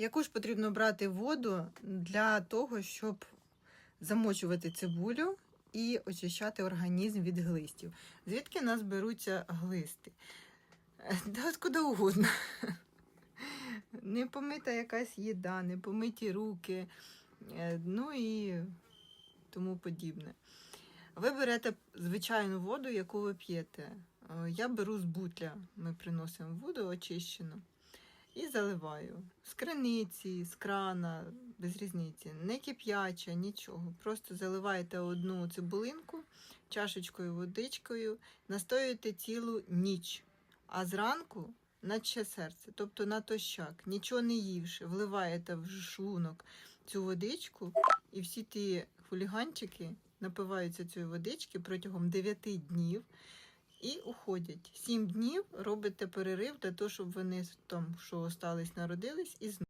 Яку ж потрібно брати воду для того, щоб замочувати цибулю і очищати організм від глистів? Звідки нас беруться глисти? Е, откуда угодно. Не помита якась їда, не помиті руки, е, ну і тому подібне. Ви берете звичайну воду, яку ви п'єте. Е, Я беру з бутля, ми приносимо воду очищену і заливаю. З криниці, з крана, без різниці. Не кип'яча, нічого. Просто заливаєте одну цибулинку чашечкою водичкою, настоюєте цілу ніч, а зранку наче серце, тобто натощак, нічого не ївши, вливаєте в шлунок цю водичку, і всі ті хуліганчики напиваються цієї водички протягом 9 днів і уходять. Сім днів робите перерив для того, щоб вони там, що остались, народились, і знову.